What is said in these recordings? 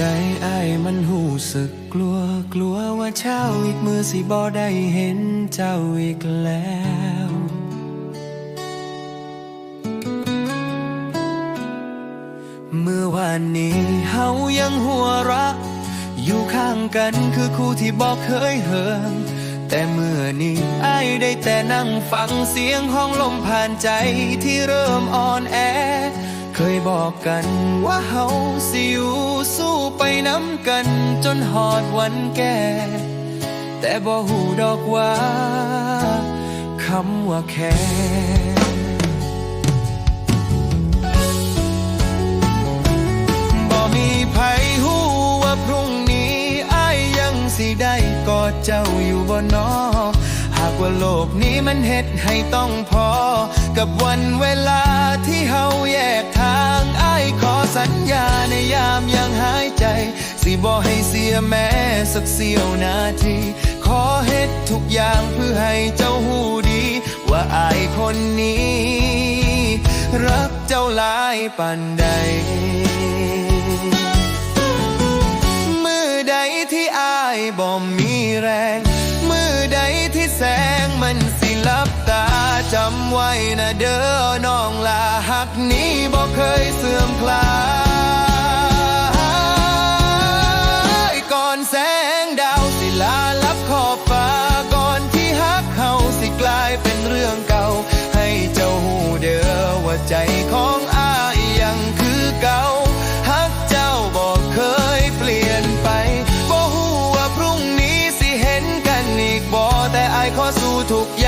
ใจไอ้มันหูสึกกลัวกลัวว่าเช้าอีกมือสิบ่ได้เห็นเจ้าอีกแล้วเมื่อวานนี้เฮายังหัวราะอยู่ข้างกันคือคู่ที่บอกเคยเหิงแต่เมื่อนี้ไอ้ได้แต่นั่งฟังเสียงห้องลมผ่านใจที่เริ่มอ่อนแอ เคยบอกกันว่าเฮาสิอยู่สู้ไปน้ำกันจนหอดวันแก่ แต่บ่หูดอกว่าคำว่าแค่บ่มีไผหูว่าพรุ่งนี้อ้ายยังสิได้กอดเจ้าอยู่บ่นอ ว่าโลกนี้มันเฮ็ดให้ต้องพอ กับวันเวลาที่เฮาแยกทางอ้ายขอสัญญาในยามยังหายใจ สิบ่ให้เสียแม้สักเสี้ยวนาที ขอเฮ็ดทุกอย่างเพื่อให้เจ้าหูดี ว่าอายคนนี้ รักเจ้าหลายปานใดมือใดที่อายบ่มีแรงำไว้นะเด้อน้องลาหักนี้บ่เคยเสื่อมคลายก่อนแสงดาวสิลาลับขอบฟ้าก่อนที่ฮักเขาสิกลายเป็นเรื่องเก่า ให้เจ้าหูเด้อว่าใจของอายยังคือเก่าฮักเจ้าบอกเคยเปลี่ยนไปบ่ฮู้ว่าพรุ่งนี้สิเห็นกันอีกบ่แต่อายขอสู้ทุกอย่าง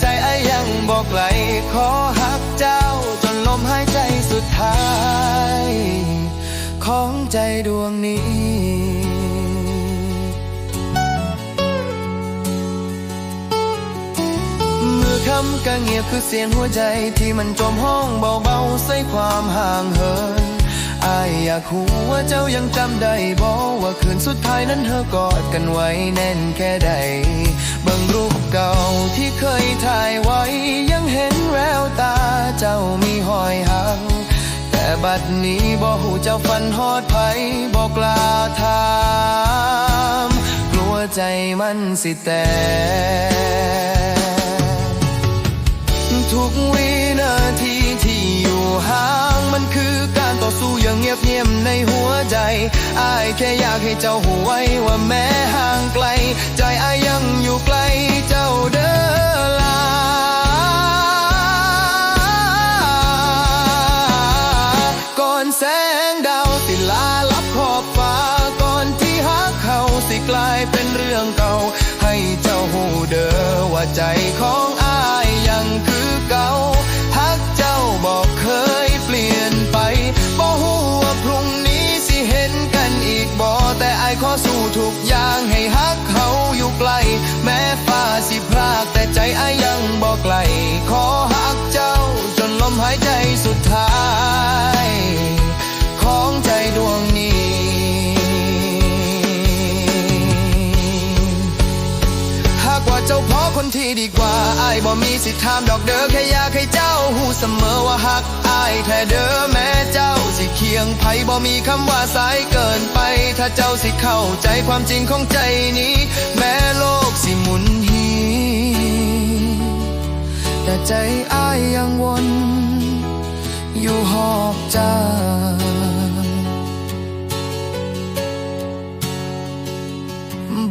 ใจอายังบ่ไกลขอฮักเจ้าจนลมหายใจสุดท้าย ของใจดวงนี้เมื่อคำก็เงียบคือเสียงหัวใจที่มันจมห้องเบาๆใส่ความห่างเหินายอยากรู้ว่าเจ้ายังจำได้บอกว่าคืนสุดท้ายนั้นเธอกอดกันไว้แน่นแค่ใดบิ่งรูปเก่าที่เคยถ่ายไว้ ยังเห็นแววตาเจ้ามีหอยหัง แต่บัดนี้บ่หูเจ้าฟันฮอดไผบอกลาถามกลัวใจมันสิแตกทุกวินาทีที่อยู่ห่างมันคือ สู้อย่างเงียบเงียบในหัวใจอายแค่อยากให้เจ้าหูไว้ว่าแม้ห่างไกล ใจอายยังอยู่ใกล้เจ้าเด้อลาก่อนแสงดาวสิลาลับขอบฟ้าก่อนที่ฮักเขาสิกลายเป็นเรื่องเก่า ให้เจ้าหูเด้อว่าใจของ เจ้าพอคนที่ดีกว่าอายบ่มีสิทธิ์ถามดอกเด้อแค่อยากให้เจ้าหูเสมอว่าฮักอายแท้เด้อแม้เจ้าสิเคียงไผบ่มีคำว่าสายเกินไป ถ้าเจ้าสิเข้าใจความจริงของใจนี้ แม้โลกสิหมุนหีแต่ใจอายยังวนอยู่หอบจาง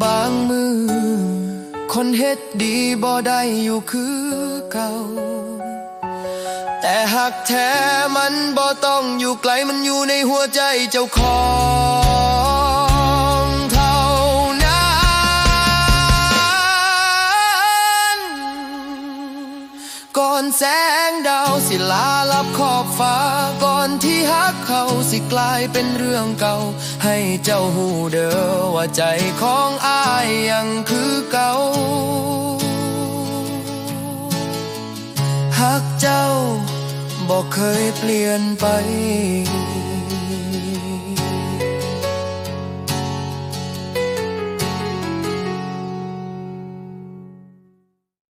บางมือ คนเฮ็ดดีบ่ได้อยู่คือเก่า แต่หักแท้มันบ่ต้องอยู่ไกลมันอยู่ในหัวใจเจ้าของ ก่อนแสงดาวสิลาลับขอบฟ้า ก่อนที่ฮักเขาสิกลายเป็นเรื่องเก่า ให้เจ้าหูเด้อว่าใจของอายยังคือเก่าฮักเจ้าบอกเคยเปลี่ยนไป